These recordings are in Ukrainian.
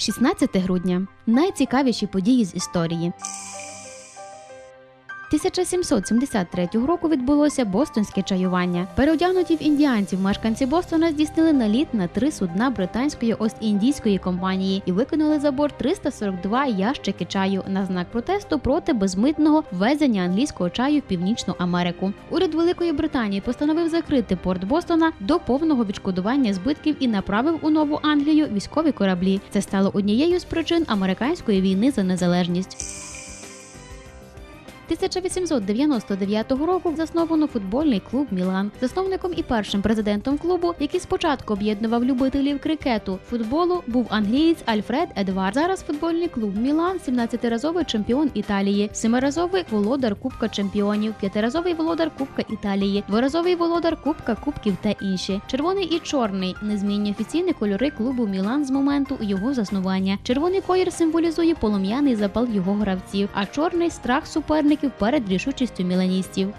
16 грудня найцікавіші події з історії. 1773 року відбулося бостонське чаювання. Переодягнуті в індіанців мешканці Бостона здійснили наліт на три судна британської Ост-Індійської компанії і викинули за борт 342 ящики чаю на знак протесту проти безмитного ввезення англійського чаю в Північну Америку. Уряд Великої Британії постановив закрити порт Бостона до повного відшкодування збитків і направив у Нову Англію військові кораблі. Це стало однією з причин американської війни за незалежність. 1899 року засновано футбольний клуб Мілан. Засновником і першим президентом клубу, який спочатку об'єднував любителів крикету, футболу, був англієць Альфред Едвард. Зараз футбольний клуб Мілан 17-разовий чемпіон Італії, семиразовий володар Кубка чемпіонів, п'ятиразовий володар Кубка Італії, дворазовий володар Кубка Кубків та інші. Червоний і чорний незмінні офіційні кольори клубу Мілан з моменту його заснування. Червоний колір символізує полум'яний запал його гравців, а чорний страх суперників перед рішучістю міланістів.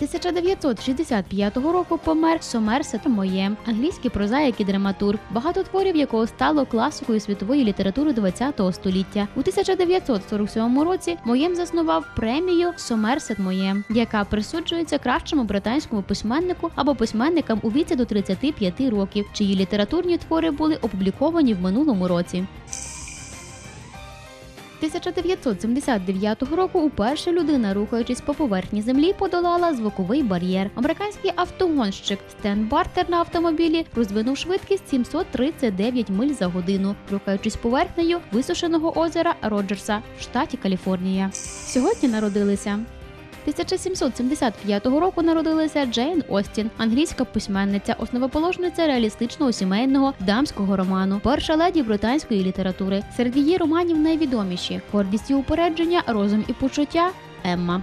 1965 року помер Сомерсет Моєм, англійський прозаїк і драматург, багато творів якого стало класикою світової літератури ХХ століття. У 1947 році Моєм заснував премію Сомерсет Моєм, яка присуджується кращому британському письменнику або письменникам у віці до 35 років, чиї літературні твори були опубліковані в минулому році. 1979 року уперше людина, рухаючись по поверхні землі, подолала звуковий бар'єр. Американський автогонщик Стен Бартер на автомобілі розвинув швидкість 739 миль за годину, рухаючись поверхнею висушеного озера Роджерса в штаті Каліфорнія. Сьогодні народилися 1775 року народилася Джейн Остін, англійська письменниця, основоположниця реалістичного сімейного дамського роману, перша леді британської літератури. Серед її романів найвідоміші гордість і упередження, розум і почуття Емма.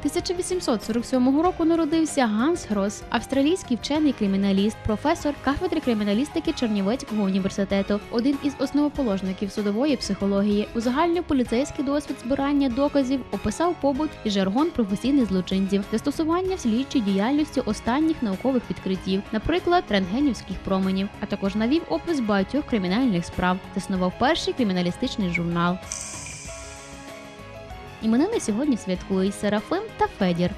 1847 року народився Ганс Грос, австралійський вчений криміналіст, професор кафедри криміналістики Чернівецького університету, один із основоположників судової психології, узагальнив поліцейський досвід збирання доказів, описав побут і жаргон професійних злочинців, застосування в слідчій діяльності останніх наукових відкриттів, наприклад, рентгенівських променів, а також навів опис багатьох кримінальних справ, заснував перший криміналістичний журнал. Іменини сьогодні святкують Серафим та Федір.